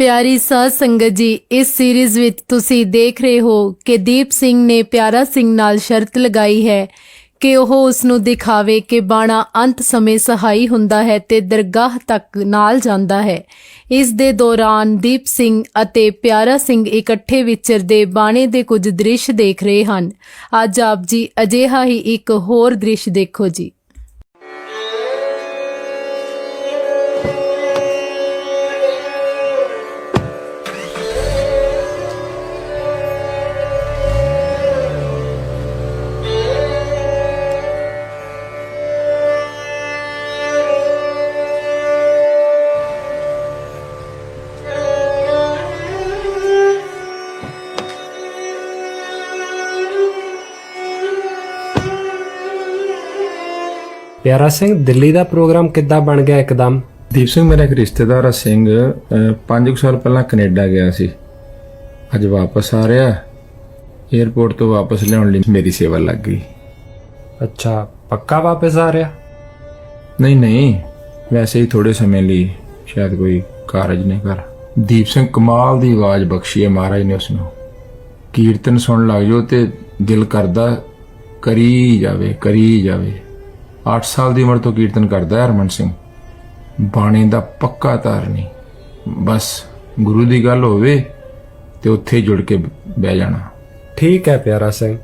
ਪਿਆਰੀ ਸਾਧ ਸੰਗਤ ਜੀ, ਇਸ ਸੀਰੀਜ਼ ਵਿੱਚ ਤੁਸੀਂ ਦੇਖ ਰਹੇ ਹੋ ਕਿ ਦੀਪ ਸਿੰਘ ਨੇ ਪਿਆਰਾ ਸਿੰਘ ਨਾਲ ਸ਼ਰਤ ਲਗਾਈ ਹੈ ਕਿ ਉਹ ਉਸ ਨੂੰ ਦਿਖਾਵੇ ਕਿ ਬਾਣਾ ਅੰਤ ਸਮੇਂ ਸਹਾਈ ਹੁੰਦਾ ਹੈ ਤੇ ਦਰਗਾਹ ਤੱਕ ਨਾਲ ਜਾਂਦਾ ਹੈ। ਇਸ ਦੇ ਦੌਰਾਨ ਦੀਪ ਸਿੰਘ ਅਤੇ ਪਿਆਰਾ ਸਿੰਘ ਇਕੱਠੇ ਵਿਚਰਦੇ ਬਾਣੇ ਦੇ ਕੁਝ ਦ੍ਰਿਸ਼ ਦੇਖ ਰਹੇ ਹਨ। ਅੱਜ ਆਪ ਜੀ ਅਜਿਹਾ ਹੀ ਇੱਕ ਹੋਰ ਦ੍ਰਿਸ਼ ਦੇਖੋ ਜੀ। ਪਿਆਰਾ ਸਿੰਘ ਦਿੱਲੀ ਦਾ ਪ੍ਰੋਗਰਾਮ ਕਿੱਦਾਂ ਬਣ ਗਿਆ ਇੱਕਦਮ? ਦੀਪ ਸਿੰਘ ਮੇਰਾ ਇੱਕ ਰਿਸ਼ਤੇਦਾਰ ਆ ਸਿੰਘ। 5 ਸਾਲ ਪਹਿਲਾਂ ਕੈਨੇਡਾ ਗਿਆ ਸੀ। ਅੱਜ ਵਾਪਸ ਆ ਰਿਹਾ। 에ਅਰਪੋਰਟ ਤੋਂ ਵਾਪਸ ਲਿਆਉਣ ਲਈ ਮੇਰੀ ਸੇਵਾ ਲੱਗ ਗਈ। ਅੱਛਾ ਪੱਕਾ ਵਾਪਸ ਆ ਰਿਹਾ? ਨਹੀਂ ਨਹੀਂ। ਵੈਸੇ ਹੀ ਥੋੜੇ ਸਮੇਂ ਲਈ ਸ਼ਾਇਦ ਕੋਈ ਕਾਰਜ ਨਹੀਂ ਕਰ। ਦੀਪ ਸਿੰਘ ਕਮਾਲ ਦੀ ਆਵਾਜ਼ ਬਖਸ਼ੀ ਹੈ ਮਹਾਰਾਜ ਨੇ ਉਸ ਨੂੰ ਕੀਰਤਨ ਸੁਣਨ ਲੱਗ ਜਾਓ ਤੇ ਦਿਲ ਕਰਦਾ ਕਰੀ ਜਾਵੇ ਕਰੀ ਜਾਵੇ। 8 ਸਾਲ ਦੀ ਉਮਰ ਤੋਂ ਕੀਰਤਨ ਕਰਦਾ ਹੈ ਹਰਮਨ ਸਿੰਘ। ਬਾਣੀ ਦਾ ਪੱਕਾ ਧਾਰਨੀ ਬਸ ਗੁਰੂ ਦੀ ਗੱਲ ਹੋਵੇ ਤੇ ਉੱਥੇ ਜੁੜ ਕੇ ਬਹਿ ਜਾਣਾ। ਠੀਕ ਹੈ ਪਿਆਰਾ ਸਿੰਘ।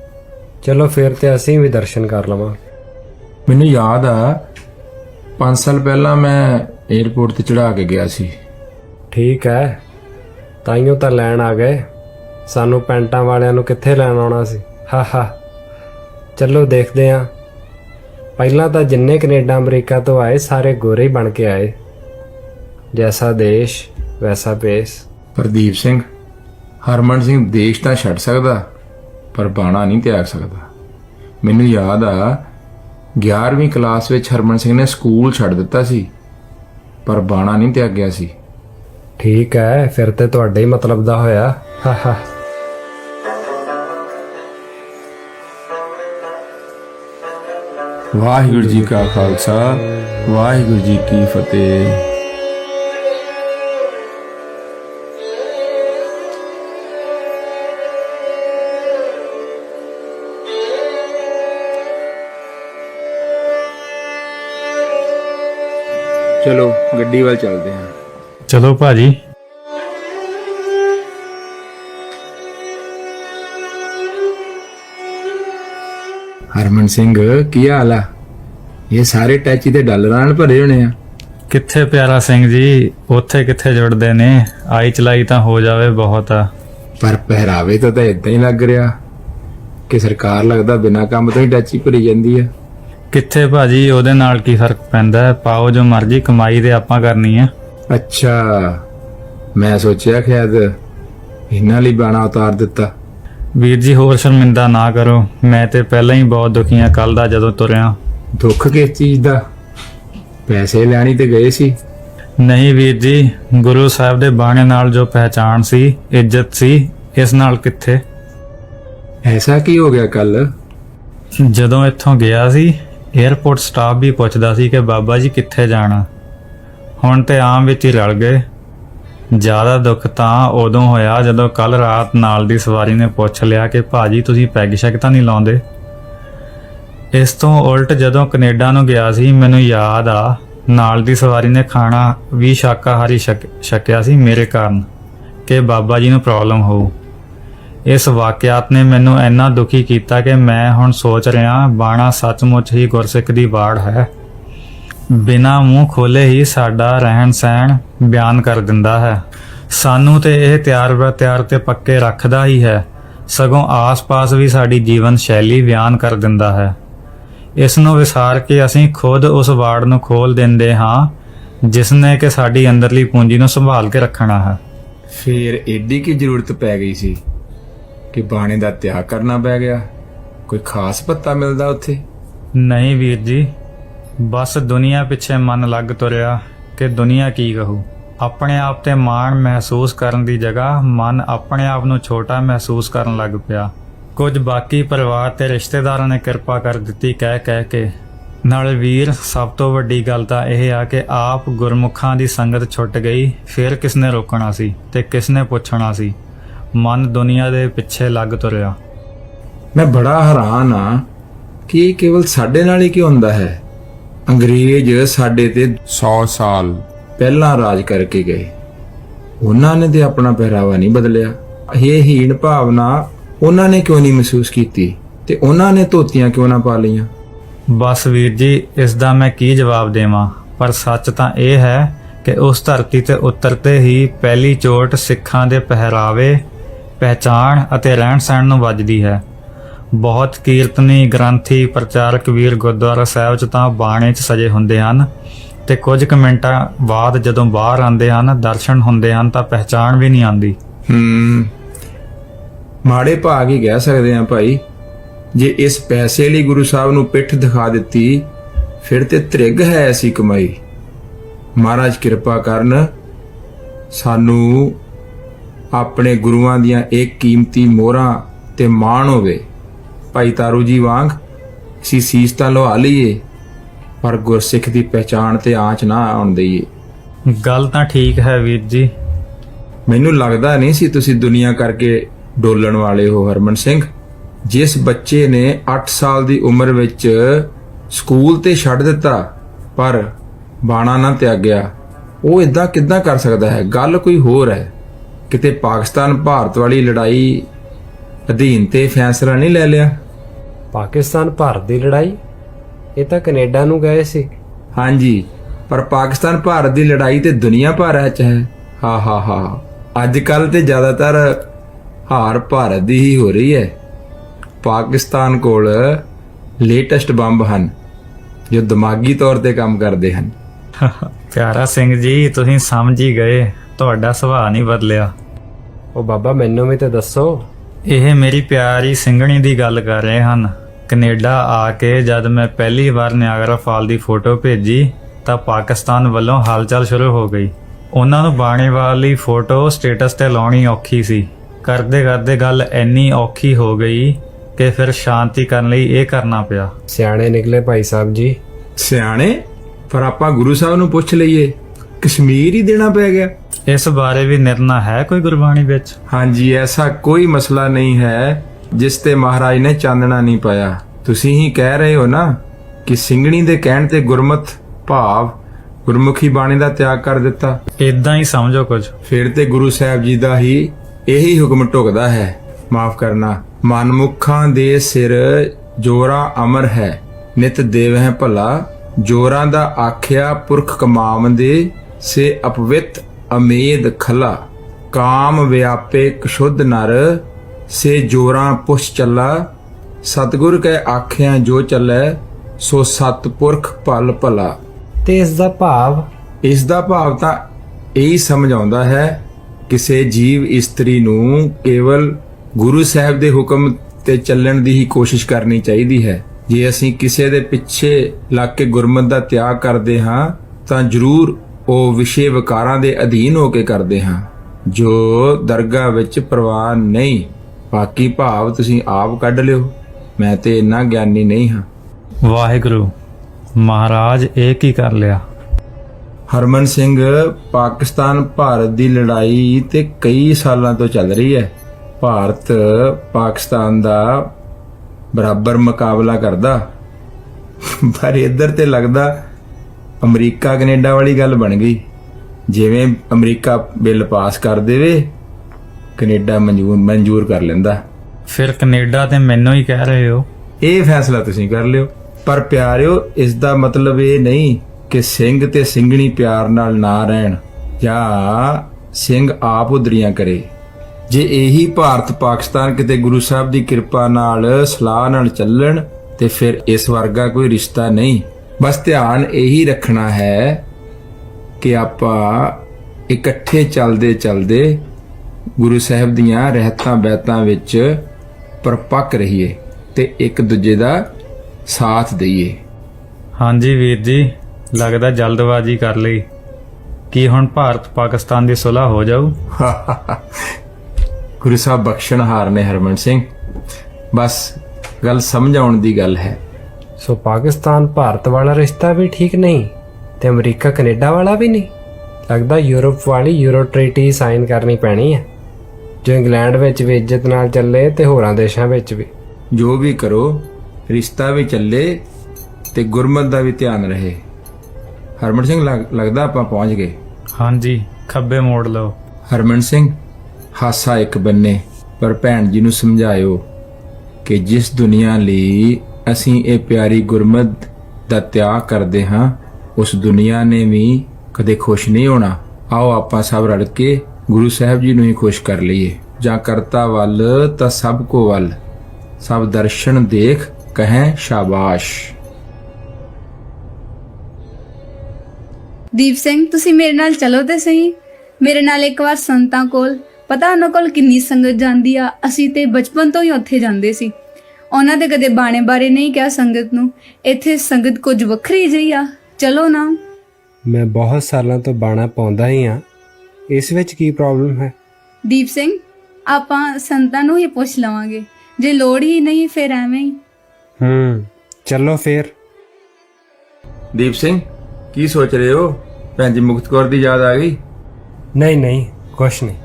ਚਲੋ ਫਿਰ ਤੇ ਅਸੀਂ ਵੀ ਦਰਸ਼ਨ ਕਰ ਲਵਾਂ। ਮੈਨੂੰ ਯਾਦ ਆ 5 ਸਾਲ ਪਹਿਲਾਂ ਮੈਂ 에ਅਰਪੋਰਟ ਤੇ ਚੜਾ ਕੇ ਗਿਆ ਸੀ। ਠੀਕ ਹੈ। ਤਾਈਓ ਤਾਂ ਲੈਣ ਆ ਗਏ। ਸਾਨੂੰ ਪੈਂਟਾਂ ਵਾਲਿਆਂ ਨੂੰ ਕਿੱਥੇ ਲੈਣ ਆਉਣਾ ਸੀ? ਹਾ ਹਾ। ਚਲੋ ਦੇਖਦੇ ਹਾਂ। ਪਹਿਲਾਂ ਤਾਂ ਜਿੰਨੇ ਕੈਨੇਡਾ ਅਮਰੀਕਾ ਤੋਂ ਆਏ ਸਾਰੇ ਗੋਰੇ ਹੀ ਬਣ ਕੇ ਆਏ। ਜੈਸਾ ਦੇਸ਼ ਵੈਸਾ ਪੇਸ ਪ੍ਰਦੀਪ ਸਿੰਘ ਹਰਮਨ ਸਿੰਘ ਦੇਸ਼ ਤਾਂ ਛੱਡ ਸਕਦਾ ਪਰ ਬਾਣਾ ਨਹੀਂ ਤਿਆਗ ਸਕਦਾ। ਮੈਨੂੰ ਯਾਦ ਆ 11ਵੀਂ ਕਲਾਸ ਵਿੱਚ ਹਰਮਨ ਸਿੰਘ ਨੇ ਸਕੂਲ ਛੱਡ ਦਿੱਤਾ ਸੀ ਪਰ ਬਾਣਾ ਨਹੀਂ ਤਿਆਗਿਆ ਸੀ। ਠੀਕ ਹੈ ਫਿਰ ਤੇ ਤੁਹਾਡੇ ਹੀ ਮਤਲਬ ਦਾ ਹੋਇਆ। ਹਾ। ਵਾਹਿਗੁਰੂ ਜੀ ਕਾ ਖਾਲਸਾ ਵਾਹਿਗੁਰੂ ਜੀ ਕੀ ਫਤਿਹ। ਚਲੋ ਗੱਡੀ ਵੱਲ ਚੱਲਦੇ ਹਾਂ। ਚਲੋ ਭਾਜੀ। ਹਰਮਨ ਸਿੰਘ ਕੀ ਹਾਲ ਆ? ਇਹ ਸਾਰੇ ਟੈਚੀ ਤੇ ਡਾਲਰਾਂ ਨਾਲ ਭਰੇ ਹੋਣੇ ਆ। ਕਿੱਥੇ ਪਿਆਰਾ ਸਿੰਘ ਜੀ? ਉੱਥੇ ਕਿੱਥੇ ਜੁੜਦੇ ਨੇ? ਆਈ ਚਲਾਈ ਤਾਂ ਹੋ ਜਾਵੇ ਬਹੁਤ ਆ। ਪਰ ਪਹਿਰਾਵੇ ਤੋਂ ਤਾਂ ਇਦਾਂ ਹੀ ਲੱਗ ਰਿਹਾ ਕਿ ਸਰਕਾਰ ਲੱਗਦਾ ਬਿਨਾਂ ਕੰਮ ਤੋਂ ਹੀ ਟੈਚੀ ਭਰੀ ਜਾਂਦੀ ਆ। ਕਿੱਥੇ ਭਾਜੀ ਉਹਦੇ ਨਾਲ ਕੀ ਫ਼ਰਕ ਪੈਂਦਾ? ਹੈ? ਪਾਓ ਜੋ ਮਰਜ਼ੀ ਕਮਾਈ ਤੇ ਆਪਾਂ ਕਰਨੀ ਹੈ ਅੱਛਾ ਮੈਂ ਸੋਚਿਆ ਖਿਆਦ ਇਹਨਾਂ ਲਈ ਬਾਣਾ ਉਤਾਰ ਦਿੱਤਾ। ਵੀਰ ਜੀ ਹੋਰ ਸ਼ਰਮਿੰਦਾ ਨਾ ਕਰੋ। ਮੈਂ ਤੇ ਪਹਿਲਾਂ ਹੀ ਬਹੁਤ ਦੁਖੀ ਆ ਕੱਲ ਦਾ ਜਦੋਂ ਤੁਰਿਆ। ਦੁੱਖ ਕਿਸ ਚੀਜ਼ ਦਾ? ਪੈਸੇ ਲੈਣੀ ਤੇ ਗਏ ਸੀ। ਨਹੀਂ ਵੀਰ ਜੀ ਗੁਰੂ ਸਾਹਿਬ ਦੇ ਬਾਣੇ ਨਾਲ ਜੋ ਪਹਿਚਾਣ ਸੀ ਇੱਜ਼ਤ ਸੀ ਇਸ ਨਾਲ ਕਿੱਥੇ? ਐਸਾ ਕੀ ਹੋ ਗਿਆ ਕੱਲ? ਜਦੋਂ ਇੱਥੋਂ ਗਿਆ ਸੀ 에ਅਰਪੋਰਟ ਸਟਾਫ ਵੀ ਪੁੱਛਦਾ ਸੀ ਕਿ ਬਾਬਾ ਜੀ ਕਿੱਥੇ ਜਾਣਾ? ਹੁਣ ਤੇ ਆਮ ਵਿੱਚ ਹੀ ਰਲ ਗਏ। ਜ਼ਿਆਦਾ ਦੁੱਖ ਤਾਂ ਉਦੋਂ ਹੋਇਆ ਜਦੋਂ ਕੱਲ ਰਾਤ ਨਾਲ ਦੀ ਸਵਾਰੀ ਨੇ ਪੁੱਛ ਲਿਆ ਕਿ ਭਾਜੀ ਤੁਸੀਂ ਪੈਗ ਸ਼ੈਗ ਤਾਂ ਨਹੀਂ ਲਾਉਂਦੇ? ਇਸ ਤੋਂ ਉਲਟ ਜਦੋਂ ਕੈਨੇਡਾ ਨੂੰ ਗਿਆ ਸੀ, ਮੈਨੂੰ ਯਾਦ ਆ, ਨਾਲ ਦੀ ਸਵਾਰੀ ਨੇ ਖਾਣਾ ਵੀ ਸ਼ਾਕਾਹਾਰੀ ਛਕ- ਛਕਿਆ ਸੀ ਮੇਰੇ ਕਾਰਨ ਕਿ ਬਾਬਾ ਜੀ ਨੂੰ ਪ੍ਰੋਬਲਮ ਹੋਊ। ਇਸ ਵਾਕਿਆਤ ਨੇ ਮੈਨੂੰ ਇੰਨਾ ਦੁਖੀ ਕੀਤਾ ਕਿ ਮੈਂ ਹੁਣ ਸੋਚ ਰਿਹਾ, ਬਾਣਾ ਸੱਚਮੁੱਚ ਹੀ ਗੁਰਸਿੱਖ ਦੀ ਬਾੜ ਹੈ। ਬਿਨਾ ਮੂੰਹ ਖੋਲੇ ਹੀ ਸਾਡਾ ਰਹਿਣ ਸਹਿਣ ਬਿਆਨ ਕਰ ਦਿੰਦਾ ਹੈ। ਸਾਨੂੰ ਤੇ ਇਹ ਤਿਆਰ ਬਰ ਤਿਆਰ ਤੇ ਪੱਕੇ ਰੱਖਦਾ ਹੀ ਹੈ। ਸਗੋਂ ਆਸ-ਪਾਸ ਵੀ ਸਾਡੀ ਜੀਵਨ ਸ਼ੈਲੀ ਬਿਆਨ ਕਰ ਦਿੰਦਾ ਹੈ। ਇਸ ਨੂੰ ਵਿਸਾਰ ਕੇ ਅਸੀਂ ਖੁਦ ਉਸ ਵਾੜ ਨੂੰ ਖੋਲ ਦਿੰਦੇ ਹਾਂ ਜਿਸ ਨੇ ਕਿ ਸਾਡੀ ਅੰਦਰਲੀ ਪੂੰਜੀ ਨੂੰ ਸੰਭਾਲ ਕੇ ਰੱਖਣਾ ਹੈ। ਫੇਰ ਏਡੀ ਕੀ ਜ਼ਰੂਰਤ ਪੈ ਗਈ ਸੀ ਕਿ ਬਾਣੇ ਦਾ ਤਿਆਗ ਕਰਨਾ ਪੈ ਗਿਆ? ਕੋਈ ਖਾਸ ਪੱਤਾ ਮਿਲਦਾ ਉੱਥੇ? ਨਹੀਂ ਵੀਰ ਜੀ ਬਸ ਦੁਨੀਆ ਪਿੱਛੇ ਮਨ ਲੱਗ ਤੁਰਿਆ ਕਿ ਦੁਨੀਆ ਕੀ ਕਹੂ। ਆਪਣੇ ਆਪ ਤੇ ਮਾਣ ਮਹਿਸੂਸ ਕਰਨ ਦੀ ਜਗ੍ਹਾ ਮਨ ਆਪਣੇ ਆਪ ਨੂੰ ਛੋਟਾ ਮਹਿਸੂਸ ਕਰਨ ਲੱਗ ਪਿਆ। ਕੁਝ ਬਾਕੀ ਪਰਿਵਾਰ ਤੇ ਰਿਸ਼ਤੇਦਾਰਾਂ ਨੇ ਕਿਰਪਾ ਕਰ ਦਿੱਤੀ ਕਹਿ ਕਹਿ ਕੇ। ਨਾਲ ਵੀਰ, ਸਭ ਤੋਂ ਵੱਡੀ ਗੱਲ ਤਾਂ ਇਹ ਆ ਕਿ ਆਪ ਗੁਰਮੁਖਾਂ ਦੀ ਸੰਗਤ ਛੁੱਟ ਗਈ, ਫਿਰ ਕਿਸ ਨੇ ਰੋਕਣਾ ਸੀ ਤੇ ਕਿਸ ਨੇ ਪੁੱਛਣਾ ਸੀ। ਮਨ ਦੁਨੀਆ ਦੇ ਪਿੱਛੇ ਲੱਗ ਤੁਰਿਆ। ਮੈਂ ਬੜਾ ਹੈਰਾਨ ਆ ਕਿ ਕੇਵਲ ਸਾਡੇ ਨਾਲ ਹੀ ਕਿਉਂ ਹੁੰਦਾ ਹੈ? ਅੰਗਰੇਜ਼ ਸਾਡੇ ਤੇ 100 ਸਾਲ। ਪਹਿਲਾਂ ਰਾਜ ਕਰਕੇ ਗਏ। ਉਹਨਾਂ ਨੇ ਤੇ ਆਪਣਾ ਪਹਿਰਾਵਾ ਨਹੀਂ ਬਦਲਿਆ। ਇਹ ਹੀਣ ਭਾਵਨਾ ਉਹਨਾਂ ਨੇ ਕਿਉਂ ਨਹੀਂ ਮਹਿਸੂਸ ਕੀਤੀ? ਤੇ ਉਹਨਾਂ ਨੇ ਧੋਤੀਆਂ ਕਿਉਂ ਨਾ ਪਾ ਲਈਆਂ? ਬਸ ਵੀਰ ਜੀ ਇਸ ਦਾ ਮੈਂ ਕੀ ਜਵਾਬ ਦੇਵਾਂ? ਪਰ ਸੱਚ ਤਾਂ ਇਹ ਹੈ ਕਿ ਉਸ ਧਰਤੀ ਤੇ ਉਤਰਤੇ ਹੀ ਪਹਿਲੀ ਚੋਟ ਸਿੱਖਾਂ ਦੇ ਪਹਿਰਾਵੇ ਪਹਿਚਾਣ ਅਤੇ ਰਹਿਣ ਸਹਿਣ ਨੂੰ ਵੱਜਦੀ ਹੈ। ਬਹੁਤ ਕੀਰਤਨੀ ਗ੍ਰੰਥੀ ਪ੍ਰਚਾਰਕ ਵੀਰ ਗੁਰਦੁਆਰਾ ਸਾਹਿਬ 'ਚ ਤਾਂ ਬਾਣੇ 'ਚ ਸਜੇ ਹੁੰਦੇ ਹਨ ਤੇ ਕੁਝ ਕੁ ਮਿੰਟਾਂ ਬਾਅਦ ਜਦੋਂ ਬਾਹਰ ਆਉਂਦੇ ਹਨ, ਦਰਸ਼ਨ ਹੁੰਦੇ ਹਨ ਤਾਂ ਪਹਿਚਾਣ ਵੀ ਨਹੀਂ ਆਉਂਦੀ। ਹੂੰ। ਮਾੜੇ ਭਾਗ ਹੀ ਕਹਿ ਸਕਦੇ ਆ ਭਾਈ। ਜੇ ਇਸ ਪੈਸੇ ਲਈ ਗੁਰੂ ਸਾਹਿਬ ਨੂੰ ਪਿੱਠ ਦਿਖਾ ਦਿੱਤੀ, ਫਿਰ ਤੇ ਤ੍ਰਿਗ ਹੈ ਐਸੀ ਕਮਾਈ। ਮਹਾਰਾਜ ਕਿਰਪਾ ਕਰਨ, ਸਾਨੂੰ ਆਪਣੇ ਗੁਰੂਆਂ ਦੀਆਂ ਇੱਕ ਕੀਮਤੀ ਮੋਹਰਾਂ ਤੇ ਮਾਣ ਹੋਵੇ। ਭਾਈ ਤਾਰੂ ਜੀ ਵਾਂਗ ਅਸੀਂ ਸੀਸ ਤਾਂ ਲਵਾ ਲਈਏ ਪਰ ਗੁਰਸਿੱਖ ਦੀ ਪਹਿਚਾਣ ਤੇ ਆਂਚ ਨਾ ਆਉਣ ਦਈਏ। ਗੱਲ ਤਾਂ ਠੀਕ ਹੈ ਵੀਰ ਜੀ। ਮੈਨੂੰ ਲੱਗਦਾ ਨਹੀਂ ਸੀ ਤੁਸੀਂ ਦੁਨੀਆ ਕਰਕੇ ਡੋਲਣ ਵਾਲੇ ਹੋ ਹਰਮਨ ਸਿੰਘ। ਜਿਸ ਬੱਚੇ ਨੇ 8 ਸਾਲ ਦੀ ਉਮਰ ਵਿੱਚ ਸਕੂਲ ਤੇ ਛੱਡ ਦਿੱਤਾ ਪਰ ਬਾਣਾ ਨਾ ਤਿਆਗਿਆ ਉਹ ਇਦਾਂ ਕਿੱਦਾਂ ਕਰ ਸਕਦਾ ਹੈ? ਗੱਲ ਕੋਈ ਹੋਰ ਹੈ। ਕਿਤੇ ਪਾਕਿਸਤਾਨ ਭਾਰਤ ਵਾਲੀ ਲੜਾਈ ਅਧੀਨ ਤੇ ਫੈਸਲਾ ਨਹੀਂ ਲੈ ਲਿਆ? ਪਾਕਿਸਤਾਨ ਭਾਰਤ ਦੀ ਲੜਾਈ? ਇਹ ਤਾਂ ਕੈਨੇਡਾ ਨੂੰ ਗਏ ਸੀ। ਹਾਂਜੀ ਪਰ ਪਾਕਿਸਤਾਨ ਭਾਰਤ ਦੀ ਲੜਾਈ ਤੇ ਦੁਨੀਆ ਭਰ ਵਿੱਚ ਹੈ। ਹਾ ਹਾ ਹਾ ਅੱਜ ਕੱਲ ਤੇ ਜ਼ਿਆਦਾਤਰ ਹਾਰ ਭਾਰਤ ਦੀ ਹੀ ਹੋ ਰਹੀ ਹੈ। ਪਾਕਿਸਤਾਨ ਕੋਲ ਲੇਟੈਸਟ ਬੰਬ ਹਨ ਜੋ ਦਿਮਾਗੀ ਤੌਰ ਤੇ ਕੰਮ ਕਰਦੇ ਹਨ। ਪਿਆਰਾ ਸਿੰਘ ਜੀ ਤੁਸੀਂ ਸਮਝ ਹੀ ਗਏ। ਤੁਹਾਡਾ ਸੁਭਾਅ ਨਹੀਂ ਬਦਲਿਆ। ਉਹ ਬਾਬਾ ਮੈਨੂੰ ਵੀ ਤੇ ਦੱਸੋ। ਇਹ ਮੇਰੀ ਪਿਆਰੀ ਸਿੰਘਣੀ ਦੀ ਗੱਲ ਕਰ ਰਹੇ ਹਨ। ਕੈਨੇਡਾ ਆ ਕੇ ਜਦ ਮੈਂ ਪਹਿਲੀ ਵਾਰ ਨਿਆਗਰਾ ਫਾਲ ਦੀ ਫੋਟੋ ਭੇਜੀ ਤਾਂ ਪਾਕਿਸਤਾਨ ਵੱਲੋਂ ਹਲਚਲ ਸ਼ੁਰੂ ਹੋ ਗਈ। ਉਹਨਾਂ ਨੂੰ ਬਾਣੇ ਵਾਲੀ ਫੋਟੋ ਸਟੇਟਸ ਤੇ ਲਾਉਣੀ ਔਖੀ ਸੀ। ਕਰਦੇ ਕਰਦੇ ਗੱਲ ਇੰਨੀ ਔਖੀ ਹੋ ਗਈ ਕਿ ਫਿਰ ਸ਼ਾਂਤੀ ਕਰਨ ਲਈ ਇਹ ਕਰਨਾ ਪਿਆ। ਸਿਆਣੇ ਨਿਕਲੇ ਭਾਈ ਸਾਹਿਬ ਜੀ। ਸਿਆਣੇ? ਪਰ ਆਪਾਂ ਗੁਰੂ ਸਾਹਿਬ ਨੂੰ ਪੁੱਛ ਲਈਏ ਕਸ਼ਮੀਰ ਹੀ ਦੇਣਾ ਪੈ ਗਿਆ। ਇਸ ਬਾਰੇ ਵੀ ਨਿਰਣਾ ਹੈ ਕੋਈ ਗੁਰਬਾਣੀ ਵਿੱਚ? ਹਾਂਜੀ ਐਸਾ ਕੋਈ ਮਸਲਾ ਨਹੀਂ ਹੈ। ਜਿਸ ਤੇ ਮਹਾਰਾਜ ਨੇ ਚਾਨਣਾ ਨਹੀਂ ਪਾਇਆ। ਤੁਸੀਂ ਹੀ ਕਹਿ ਰਹੇ ਹੋ ਨਾ ਕਿ ਸਿੰਘਣੀ ਦੇ ਕਹਿਣ ਤੇ ਗੁਰਮਤ ਭਾਵ ਗੁਰਮੁਖੀ ਬਾਣੀ ਦਾ ਤਿਆਗ ਕਰ ਦਿੱਤਾ। ਇਦਾਂ ਹੀ ਸਮਝੋ ਕੁਝ। ਫਿਰ ਤੇ ਗੁਰੂ ਸਾਹਿਬ ਜੀ ਦਾ ਹੀ ਇਹੀ ਹੁਕਮ ਢੁਕਦਾ ਹੈ। ਮਾਫ ਕਰਨਾ। ਮਨਮੁਖਾਂ ਦੇ ਸਿਰ ਜੋਰਾ ਅਮਰ ਹੈ। ਨਿਤ ਦੇਵ ਹੈ ਭਲਾ। ਜੋਰਾਂ ਦਾ ਆਖਿਆ ਪੁਰਖ ਕਮਾਵੰਦੇ। ਸੇ ਅਪਵਿੱਤ ਅਮੇਦ ਖਲਾ। ਕਾਮ ਵਿਆਪੇ ਕਸ਼ੁੱਧ ਨਰ। ਸੇ ਜੋਰਾਂ ਪੁਛ ਚੱਲਾ ਸਤਿਗੁਰ ਕੈ ਆਖਿਆ ਜੋ ਚੱਲੈ ਸੋ ਸਤਪੁਰਖ ਭਲ ਭਲਾ। ਤੇ ਇਸ ਦਾ ਭਾਵ? ਇਸ ਦਾ ਭਾਵ ਤਾਂ ਇਹੀ ਸਮਝ ਆਉਂਦਾ ਹੈ ਕਿਸੇ ਜੀਵ ਇਸਤਰੀ ਨੂੰ ਕੇਵਲ ਗੁਰੂ ਸਾਹਿਬ ਦੇ ਹੁਕਮ ਤੇ ਚੱਲਣ ਦੀ ਹੀ ਕੋਸ਼ਿਸ਼ ਕਰਨੀ ਚਾਹੀਦੀ ਹੈ। ਜੇ ਅਸੀਂ ਕਿਸੇ ਦੇ ਪਿੱਛੇ ਲੱਗ ਕੇ ਗੁਰਮਤ ਦਾ ਤਿਆਗ ਕਰਦੇ ਹਾਂ ਤਾਂ ਜ਼ਰੂਰ ਉਹ ਵਿਸ਼ੇ ਵਿਕਾਰਾਂ ਦੇ ਅਧੀਨ ਹੋ ਕੇ ਕਰਦੇ ਹਾਂ ਜੋ ਦਰਗਾਹ ਵਿੱਚ ਪ੍ਰਵਾਨ ਨਹੀਂ। ਬਾਕੀ ਭਾਵ ਤੁਸੀਂ ਆਪ ਕੱਢ ਲਿਓ। ਮੈਂ ਤੇ ਇੰਨਾ ਗਿਆਨੀ ਨਹੀਂ ਹਾਂ। ਵਾਹਿਗੁਰੂ ਮਹਾਰਾਜ ਇਹ ਕੀ ਕਰ ਲਿਆ? ਹਰਮਨ ਸਿੰਘ ਪਾਕਿਸਤਾਨ ਭਾਰਤ ਦੀ ਲੜਾਈ ਤੇ ਕਈ ਸਾਲਾਂ ਤੋਂ ਚੱਲ ਰਹੀ ਹੈ। ਭਾਰਤ ਪਾਕਿਸਤਾਨ ਦਾ ਬਰਾਬਰ ਮੁਕਾਬਲਾ ਕਰਦਾ। ਪਰ ਇੱਧਰ ਤੇ ਲੱਗਦਾ ਅਮਰੀਕਾ ਕੈਨੇਡਾ ਵਾਲੀ ਗੱਲ ਬਣ ਗਈ। ਜਿਵੇਂ ਅਮਰੀਕਾ ਬਿੱਲ ਪਾਸ ਕਰ ਦੇਵੇ ਕੈਨੇਡਾ ਮਨਜ਼ੂਰ ਮਨਜ਼ੂਰ ਕਰ ਲੈਂਦਾ। ਫਿਰ ਕੈਨੇਡਾ ਤੇ ਮੈਨੂੰ ਹੀ ਕਹਿ ਰਹੇ ਹੋ। ਇਹ ਫੈਸਲਾ ਤੁਸੀਂ ਕਰ ਲਿਓ। ਪਰ ਪਿਆਰਿਓ ਇਸ ਦਾ ਮਤਲਬ ਇਹ ਨਹੀਂ ਕਿ ਸਿੰਘ ਤੇ ਸਿੰਘਣੀ ਪਿਆਰ ਨਾਲ ਨਾ ਰਹਿਣ ਜਾਂ ਸਿੰਘ ਆਪ ਉਦਰੀਆਂ ਕਰੇ। ਜੇ ਇਹੀ ਭਾਰਤ ਪਾਕਿਸਤਾਨ ਕਿਤੇ ਗੁਰੂ ਸਾਹਿਬ ਦੀ ਕਿਰਪਾ ਨਾਲ ਸਲਾਹ ਨਾਲ ਚੱਲਣ ਤੇ ਫਿਰ ਇਸ ਵਰਗਾ ਕੋਈ ਰਿਸ਼ਤਾ ਨਹੀਂ। ਬਸ ਧਿਆਨ ਇਹੀ ਰੱਖਣਾ ਹੈ ਕਿ ਆਪਾਂ ਇਕੱਠੇ ਚੱਲਦੇ ਚੱਲਦੇ ਗੁਰੂ ਸਾਹਿਬ ਦੀਆਂ ਰਹਿਤਾਂ ਬੈਤਾਂ ਵਿੱਚ ਪਰਪੱਕ ਰਹੀਏ ਤੇ ਇੱਕ ਦੂਜੇ ਦਾ ਸਾਥ ਦਈਏ। ਹਾਂਜੀ ਵੀਰ ਜੀ ਲੱਗਦਾ ਜਲਦਬਾਜ਼ੀ ਕਰ ਲਈ। ਕੀ ਹੁਣ ਭਾਰਤ ਪਾਕਿਸਤਾਨ ਦੀ ਸੁਲ੍ਹਾ ਹੋ ਜਾਊ? ਗੁਰੂ ਸਾਹਿਬ ਬਖਸ਼ਣਹਾਰ ਨੇ ਹਰਮਨ ਸਿੰਘ। ਬਸ ਗੱਲ ਸਮਝ ਆਉਣ ਦੀ ਗੱਲ ਹੈ। ਸੋ ਪਾਕਿਸਤਾਨ ਭਾਰਤ ਵਾਲਾ ਰਿਸ਼ਤਾ ਵੀ ਠੀਕ ਨਹੀਂ ਤੇ ਅਮਰੀਕਾ ਕੈਨੇਡਾ ਵਾਲਾ ਵੀ ਨਹੀਂ? ਲੱਗਦਾ ਯੂਰਪ ਵਾਲੀ ਯੂਰੋ ਟ੍ਰੀਟੀ ਸਾਈਨ ਕਰਨੀ ਪੈਣੀ ਹੈ। ਜੋ ਇੰਗਲੈਂਡ ਵਿੱਚ ਵੀ ਇੱਜ਼ਤ ਨਾਲ ਚੱਲੇ ਤੇ ਹੋਰਾਂ ਦੇਸ਼ਾਂ ਵਿੱਚ ਵੀ। ਜੋ ਵੀ ਕਰੋ ਰਿਸ਼ਤਾ ਵੀ ਚੱਲੇ ਤੇ ਗੁਰਮਤ ਦਾ ਵੀ ਧਿਆਨ ਰਹੇ। ਹਰਮਨ ਸਿੰਘ ਲੱਗ- ਲੱਗਦਾ ਆਪਾਂ ਪਹੁੰਚ ਗਏ। ਹਾਂਜੀ ਖੱਬੇ ਮੋੜ ਲਓ। ਹਰਮਨ ਸਿੰਘ ਹਾਸਾ ਇੱਕ ਬੰਨੇ ਪਰ ਭੈਣ ਜੀ ਨੂੰ ਸਮਝਾਇਓ ਕਿ ਜਿਸ ਦੁਨੀਆ ਲਈ ਅਸੀਂ ਇਹ ਪਿਆਰੀ ਗੁਰਮਤ ਦਾ ਤਿਆਗ ਕਰਦੇ ਹਾਂ ਉਸ ਦੁਨੀਆ ਨੇ ਵੀ ਕਦੇ ਖੁਸ਼ ਨਹੀਂ ਹੋਣਾ। ਆਓ ਆਪਾਂ ਸਭ ਰਲ ਕੇ ਗੁਰੂ ਸਾਹਿਬ ਜੀ ਨੂੰ ਹੀ ਖੁਸ਼ ਕਰ ਲਈਏ। ਜਾਂ ਕਰਤਾ ਵੱਲ ਤਾਂ ਸਭ ਕੋ ਵੱਲ। ਸਭ ਦਰਸ਼ਨ ਦੇਖ ਕਹੇ ਸ਼ਾਬਾਸ਼। ਦੀਪ ਸਿੰਘ ਤੁਸੀਂ ਮੇਰੇ ਨਾਲ ਚਲੋ ਤੇ ਸਹੀ? ਮੇਰੇ ਨਾਲ ਇੱਕ ਵਾਰ ਸੰਤਾਂ ਕੋਲ ਪਤਾ ਉਹਨਾਂ ਕੋਲ ਕਿੰਨੀ ਸੰਗਤ ਜਾਂਦੀ ਆ? ਅਸੀਂ ਤੇ ਬਚਪਨ ਤੋਂ ਹੀ ਉੱਥੇ ਜਾਂਦੇ ਸੀ। ਉਹਨਾਂ ਦੇ ਕਦੇ ਬਾਣੇ ਬਾਰੇ ਨਹੀਂ ਕਿਹਾ ਸੰਗਤ ਨੂੰ। ਇੱਥੇ ਸੰਗਤ ਕੁਝ ਵੱਖਰੀ ਜਿਹੀ ਆ। ਚਲੋ ਨਾ। ਮੈਂ ਬਹੁਤ ਸਾਲਾਂ ਤੋਂ ਬਾਣਾ ਪਾਉਂਦਾ ਹੀ ਹਾਂ ਇਸ ਵਿੱਚ ਕੀ ਪ੍ਰੋਬਲਮ ਹੈ? ਦੀਪ ਸਿੰਘ ਆਪਾਂ ਸੰਤਾਂ ਨੂੰ ਹੀ ਪੁੱਛ ਲਵਾਂਗੇ। ਜੇ ਲੋੜ ਹੀ ਨਹੀਂ ਫਿਰ ਐਵੇਂ ਹੀ। ਹੂੰ ਚਲੋ ਫੇਰ। ਦੀਪ ਸਿੰਘ ਕੀ ਸੋਚ ਰਹੇ ਹੋ? ਭੈਣ ਜੀ ਮੁਕਤ ਕੌਰ ਦੀ ਯਾਦ ਆ ਗਈ? ਨਹੀਂ ਨਹੀਂ ਕੁਛ ਨਹੀਂ।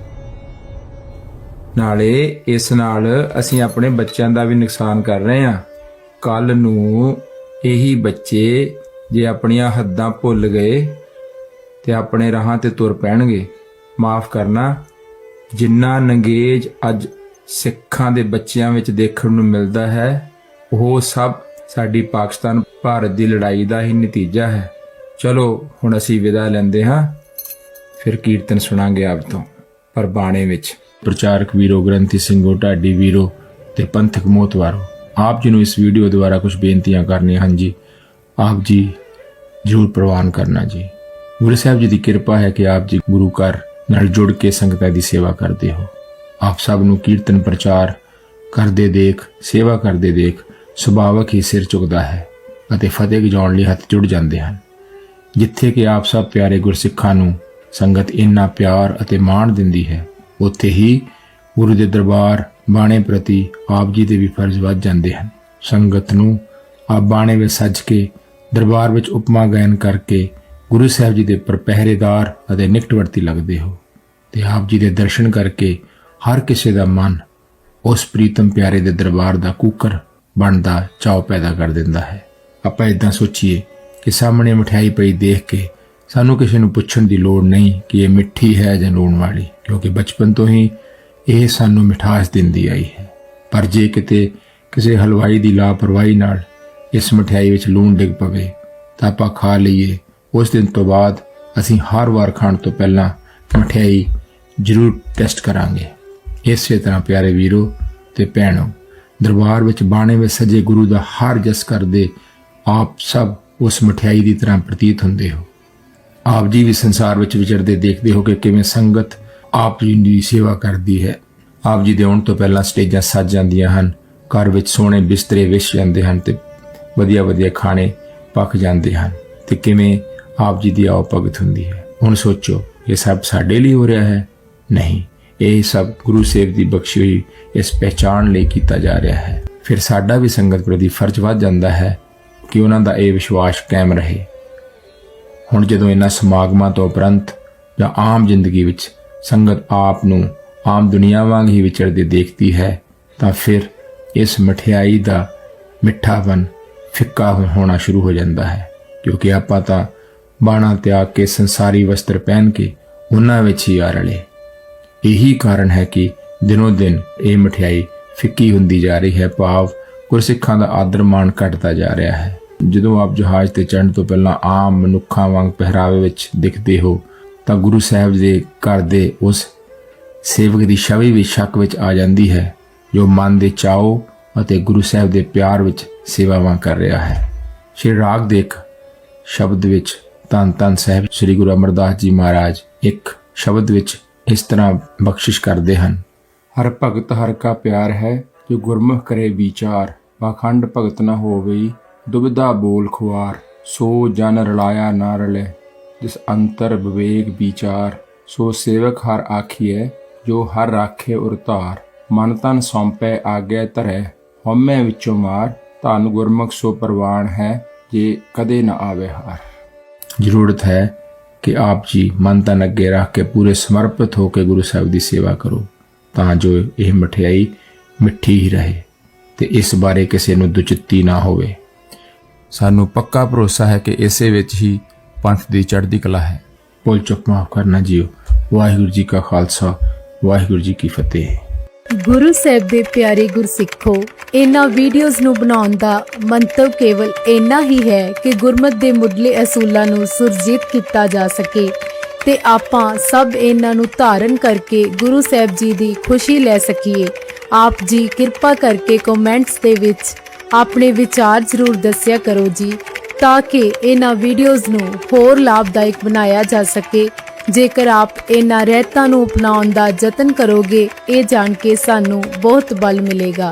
ਨਾਲੇ ਇਸ ਨਾਲ ਅਸੀਂ ਆਪਣੇ ਬੱਚਿਆਂ ਦਾ ਵੀ ਨੁਕਸਾਨ ਕਰ ਰਹੇ ਹਾਂ। ਕੱਲ ਨੂੰ ਇਹੀ ਬੱਚੇ ਜੇ ਆਪਣੀਆਂ ਹੱਦਾਂ ਭੁੱਲ ਗਏ ਤੇ ਆਪਣੇ ਰਾਹਾਂ ਤੇ ਤੁਰ ਪੈਣਗੇ। ਮਾਫ ਕਰਨਾ। ਜਿੰਨਾ ਨੰਗੇਜ ਅੱਜ ਸਿੱਖਾਂ ਦੇ ਬੱਚਿਆਂ ਵਿੱਚ ਦੇਖਣ ਨੂੰ ਮਿਲਦਾ ਹੈ, ਉਹ ਸਭ ਸਾਡੀ ਪਾਕਿਸਤਾਨ ਭਾਰਤ ਦੀ ਲੜਾਈ ਦਾ ਹੀ ਨਤੀਜਾ ਹੈ। ਚਲੋ, ਹੁਣ ਅਸੀਂ ਵਿਦਾ ਲੈਂਦੇ ਹਾਂ। ਫਿਰ ਕੀਰਤਨ ਸੁਣਾਂਗੇ ਆਪ ਤੋਂ, ਪਰ ਬਾਣੇ ਵਿੱਚ। ਪ੍ਰਚਾਰਕ ਵੀਰੋ, ਗ੍ਰੰਥੀ ਸਿੰਘੋ, ਢਾਡੀ ਵੀਰੋ ਤੇ ਪੰਥਕ ਮੋਤਵਾਰੋ, ਆਪ ਜੀ ਨੂੰ ਇਸ ਵੀਡੀਓ ਦੁਆਰਾ ਕੁਝ ਬੇਨਤੀਆਂ ਕਰਨੀਆਂ ਹਨ ਜੀ। ਆਪ ਜੀ ਜਰੂਰ ਪ੍ਰਵਾਨ ਕਰਨਾ ਜੀ। ਗੁਰੂ ਸਾਹਿਬ ਜੀ ਦੀ ਕਿਰਪਾ ਹੈ ਕਿ ਆਪ ਜੀ ਗੁਰੂ ਘਰ ਨਾਲ ਜੁੜ ਕੇ ਸੰਗਤਾਂ ਦੀ ਸੇਵਾ ਕਰਦੇ ਹੋ। ਆਪ ਸਭ ਨੂੰ ਕੀਰਤਨ ਪ੍ਰਚਾਰ ਕਰਦੇ ਦੇਖ, ਸੇਵਾ ਕਰਦੇ ਦੇਖ, ਸੁਭਾਵਕ ਹੀ ਸਿਰ ਝੁਕਦਾ ਹੈ ਅਤੇ ਫਤਿਹ ਗਜਾਉਣ ਲਈ ਹੱਥ ਜੁੜ ਜਾਂਦੇ ਹਨ। ਜਿੱਥੇ ਕਿ ਆਪ ਸਭ ਪਿਆਰੇ ਗੁਰਸਿੱਖਾਂ ਨੂੰ ਸੰਗਤ ਇੰਨਾ ਪਿਆਰ ਅਤੇ ਮਾਣ ਦਿੰਦੀ ਹੈ, ਉੱਥੇ ਹੀ ਗੁਰੂ ਦੇ ਦਰਬਾਰ ਬਾਣੇ ਪ੍ਰਤੀ ਆਪ ਜੀ ਦੇ ਵੀ ਫਰਜ਼ ਵੱਧ ਜਾਂਦੇ ਹਨ। ਸੰਗਤ ਨੂੰ ਆਪ ਬਾਣੇ ਵਿੱਚ ਸੱਜ ਕੇ, ਦਰਬਾਰ ਵਿੱਚ ਉਪਮਾ ਗਾਇਨ ਕਰਕੇ ਗੁਰੂ ਸਾਹਿਬ ਜੀ ਦੇ ਉੱਪਰ ਪਹਿਰੇਦਾਰ ਅਤੇ ਨਿਕਟਵਰਤੀ ਲੱਗਦੇ ਹੋ ਤੇ ਆਪ ਜੀ ਦੇ ਦਰਸ਼ਨ ਕਰਕੇ ਹਰ ਕਿਸੇ ਦਾ ਮਨ ਉਸ ਪ੍ਰੀਤਮ ਪਿਆਰੇ ਦੇ ਦਰਬਾਰ ਦਾ ਕੂਕਰ ਬਣਦਾ, ਚਾਅ ਪੈਦਾ ਕਰ ਦਿੰਦਾ ਹੈ। ਆਪਾਂ ਇਦਾਂ ਸੋਚੀਏ ਕਿ ਸਾਹਮਣੇ ਮਠਿਆਈ ਪਈ ਦੇਖ ਕੇ ਸਾਨੂੰ ਕਿਸੇ ਨੂੰ ਪੁੱਛਣ ਦੀ ਲੋੜ ਨਹੀਂ ਕਿ ਇਹ ਮਿੱਠੀ ਹੈ ਜਾਂ ਲੂਣ ਵਾਲੀ, ਕਿਉਂਕਿ ਬਚਪਨ ਤੋਂ ਹੀ ਇਹ ਸਾਨੂੰ ਮਿਠਾਸ ਦਿੰਦੀ ਆਈ ਹੈ। ਪਰ ਜੇ ਕਿਤੇ ਕਿਸੇ ਹਲਵਾਈ ਦੀ ਲਾਪਰਵਾਹੀ ਨਾਲ ਇਸ ਮਠਿਆਈ ਵਿੱਚ ਲੂਣ ਡਿੱਗ ਪਵੇ, ਤਾਂ ਆਪਾਂ ਖਾ ਲਈਏ ਉਸ ਦਿਨ ਤੋਂ ਬਾਅਦ ਅਸੀਂ ਹਰ ਵਾਰ ਖਾਣ ਤੋਂ ਪਹਿਲਾਂ ਮਠਿਆਈ ਜ਼ਰੂਰ ਟੈਸਟ ਕਰਾਂਗੇ। ਇਸੇ ਤਰ੍ਹਾਂ ਪਿਆਰੇ ਵੀਰੋ ਤੇ ਭੈਣੋ, ਦਰਬਾਰ ਵਿੱਚ ਬਾਣੇ ਵਿੱਚ ਸਜੇ ਗੁਰੂ ਦਾ ਹਰ ਜਸ ਕਰਦੇ ਆਪ ਸਭ ਉਸ ਮਠਿਆਈ ਦੀ ਤਰ੍ਹਾਂ ਪ੍ਰਤੀਤ ਹੁੰਦੇ ਹੋ। ਆਪ ਜੀ ਵੀ ਸੰਸਾਰ ਵਿੱਚ ਵਿਚਰਦੇ ਦੇਖਦੇ ਹੋ ਕਿ ਕਿਵੇਂ ਸੰਗਤ ਆਪ ਜੀ ਦੀ ਸੇਵਾ ਕਰਦੀ ਹੈ। ਆਪ ਜੀ ਦੇ ਆਉਣ ਤੋਂ ਪਹਿਲਾਂ ਸਟੇਜਾਂ ਸੱਜ ਜਾਂਦੀਆਂ ਹਨ, ਘਰ ਵਿੱਚ ਸੋਹਣੇ ਬਿਸਤਰੇ ਵਿਛ ਜਾਂਦੇ ਹਨ ਤੇ ਵਧੀਆ ਵਧੀਆ ਖਾਣੇ ਪੱਕ ਜਾਂਦੇ ਹਨ। ਤੇ ਕਿਵੇਂ ਆਪ ਜੀ ਦੀ ਆਓ ਭਗਤ ਹੁੰਦੀ ਹੈ। ਹੁਣ ਸੋਚੋ, ਇਹ ਸਭ ਸਾਡੇ ਲਈ ਹੋ ਰਿਹਾ ਹੈ? ਨਹੀਂ, ਇਹ ਸਭ ਗੁਰੂ ਸਾਹਿਬ ਦੀ ਬਖਸ਼ੀ ਹੋਈ ਇਸ ਪਹਿਚਾਣ ਲਈ ਕੀਤਾ ਜਾ ਰਿਹਾ ਹੈ। ਫਿਰ ਸਾਡਾ ਵੀ ਸੰਗਤ ਪ੍ਰਤੀ ਫਰਜ਼ ਵੱਧ ਜਾਂਦਾ ਹੈ ਕਿ ਉਹਨਾਂ ਦਾ ਇਹ ਵਿਸ਼ਵਾਸ ਕਾਇਮ ਰਹੇ। ਹੁਣ ਜਦੋਂ ਇਹਨਾਂ ਸਮਾਗਮਾਂ ਤੋਂ ਉਪਰੰਤ ਜਾਂ ਆਮ ਜ਼ਿੰਦਗੀ ਵਿੱਚ ਸੰਗਤ ਆਪ ਨੂੰ ਆਮ ਦੁਨੀਆ ਵਾਂਗ ਹੀ ਵਿਚਰਦੇ ਦੇਖਦੀ ਹੈ, ਤਾਂ ਫਿਰ ਇਸ ਮਠਿਆਈ ਦਾ ਮਿੱਠਾਪਨ ਫਿੱਕਾ ਹੋਣਾ ਸ਼ੁਰੂ ਹੋ ਜਾਂਦਾ ਹੈ। ਕਿਉਂਕਿ ਆਪਾਂ ਤਾਂ ਬਾਣਾ ਤਿਆਗ ਕੇ ਸੰਸਾਰੀ ਵਸਤਰ ਪਹਿਨ ਕੇ ਉਹਨਾਂ ਵਿੱਚ ਹੀ ਆ ਰਲੇ। ਇਹੀ ਕਾਰਨ ਹੈ ਕਿ ਦਿਨੋ ਦਿਨ ਇਹ ਮਠਿਆਈ ਫਿੱਕੀ ਹੁੰਦੀ ਜਾ ਰਹੀ ਹੈ, ਭਾਵ ਗੁਰਸਿੱਖਾਂ ਦਾ ਆਦਰ ਮਾਣ ਘਟਦਾ ਜਾ ਰਿਹਾ ਹੈ। ਜਦੋਂ ਆਪ ਜਹਾਜ਼ ਤੇ ਚੜ੍ਹਨ ਤੋਂ ਪਹਿਲਾਂ ਆਮ ਮਨੁੱਖਾਂ ਵਾਂਗ ਪਹਿਰਾਵੇ ਵਿੱਚ ਦਿਖਦੇ ਹੋ, ਤਾਂ ਗੁਰੂ ਸਾਹਿਬ ਦੇ ਘਰ ਦੇ ਉਸ ਸੇਵਕ ਦੀ ਛਵੀ ਵੀ ਸ਼ੱਕ ਵਿੱਚ ਆ ਜਾਂਦੀ ਹੈ, ਜੋ ਮਨ ਦੇ ਚਾਓ ਅਤੇ ਗੁਰੂ ਸਾਹਿਬ ਦੇ ਪਿਆਰ ਵਿੱਚ ਸੇਵਾਵਾਂ ਕਰ ਰਿਹਾ ਹੈ। ਸ਼੍ਰੀ ਰਾਗ ਦੇ ਇੱਕ ਸ਼ਬਦ ਵਿੱਚ ਧੰਨ ਧੰਨ ਸਾਹਿਬ ਸ੍ਰੀ ਗੁਰੂ ਅਮਰਦਾਸ ਜੀ ਮਹਾਰਾਜ ਇੱਕ ਸ਼ਬਦ ਵਿੱਚ ਇਸ ਤਰ੍ਹਾਂ ਬਖਸ਼ਿਸ਼ ਕਰਦੇ ਹਨ। ਹਰ ਭਗਤ ਹਰ ਕਾ ਪਿਆਰ ਹੈ, ਜੋ ਗੁਰਮੁਖ ਕਰੇ ਵਿਚਾਰ। ਪਾਖੰਡ ਭਗਤ ਨ ਹੋਵੇ, ਦੁਬਿਧਾ ਬੋਲ ਖੁਆਰ। ਸੋ ਜਨ ਰਲਾਇਆ ਨਾ ਰਲੇ, ਜਿਸ ਅੰਤਰ ਵਿਵੇਕ ਵਿਚਾਰ। ਸੋ ਸੇਵਕ ਹਰ ਆਖੀਐ, ਜੋ ਹਰ ਰਾਖੇ ਉਰਤਾਰ। ਮਨ ਤਨ ਸੌਂਪੈ, ਆਗੇ ਧਰੈ। ਹਉਮੈ ਵਿੱਚੋਂ ਮਾਰ। ਧੰਨ ਗੁਰਮੁਖ ਸੋ ਪ੍ਰਵਾਨ ਹੈ, ਜੇ ਕਦੇ ਨਾ ਆਵੇ ਹਾਰ। ਜ਼ਰੂਰਤ ਹੈ ਕਿ ਆਪ ਜੀ ਮਨ ਤਨ ਅੱਗੇ ਰੱਖ ਕੇ ਪੂਰੇ ਸਮਰਪਿਤ ਹੋ ਕੇ ਗੁਰੂ ਸਾਹਿਬ ਦੀ ਸੇਵਾ ਕਰੋ ਤਾਂ ਜੋ ਇਹ ਮਠਿਆਈ ਮਿੱਠੀ ਹੀ ਰਹੇ ਤੇ ਇਸ ਬਾਰੇ ਕਿਸੇ ਨੂੰ ਦੁਚਿੱਤੀ ਨਾ ਹੋਵੇ। ਸਾਨੂੰ ਪੱਕਾ ਭਰੋਸਾ ਹੈ ਕਿ ਇਸੇ ਵਿੱਚ ਹੀ ਪੰਥ ਦੀ ਚੜ੍ਹਦੀ ਕਲਾ ਹੈ। ਭੁੱਲ ਚੁੱਕ ਮਾਫ ਕਰਨਾ ਜੀਓ। ਵਾਹਿਗੁਰੂ ਜੀ ਕਾ ਖਾਲਸਾ ਵਾਹਿਗੁਰੂ ਜੀ ਕੀ ਫਤਿਹ। ਗੁਰੂ ਸਾਹਿਬ ਦੇ ਪਿਆਰੇ ਗੁਰਸਿੱਖੋ, ਇਹਨਾਂ ਵੀਡੀਓਜ਼ ਨੂੰ ਬਣਾਉਣ ਦਾ ਮੰਤਵ ਕੇਵਲ ਇੰਨਾ ਹੀ ਹੈ ਕਿ ਗੁਰਮਤ ਦੇ ਮੁੱਢਲੇ ਅਸੂਲਾਂ ਨੂੰ ਸੁਰਜੀਤ ਕੀਤਾ ਜਾ ਸਕੇ ਤੇ ਆਪਾਂ ਸਭ ਇਹਨਾਂ ਨੂੰ ਧਾਰਨ ਕਰਕੇ ਗੁਰੂ ਸਾਹਿਬ ਜੀ ਦੀ ਖੁਸ਼ੀ ਲੈ ਸਕੀਏ। ਆਪ ਜੀ ਕਿਰਪਾ ਕਰਕੇ ਕਮੈਂਟਸ ਦੇ ਵਿੱਚ ਆਪਣੇ ਵਿਚਾਰ ਜ਼ਰੂਰ ਦੱਸਿਆ ਕਰੋ ਜੀ, ਤਾਂ ਕਿ ਇਹਨਾਂ ਵੀਡੀਓਜ਼ ਨੂੰ ਹੋਰ ਲਾਭਦਾਇਕ ਬਣਾਇਆ ਜਾ ਸਕੇ ਜੇਕਰ ਆਪ ਇਹਨਾਂ ਰਹਿਤਾਂ ਨੂੰ ਅਪਣਾਉਣ ਦਾ ਯਤਨ ਕਰੋਗੇ, ਇਹ ਜਾਣ ਕੇ ਸਾਨੂੰ ਬਹੁਤ ਬਲ ਮਿਲੇਗਾ।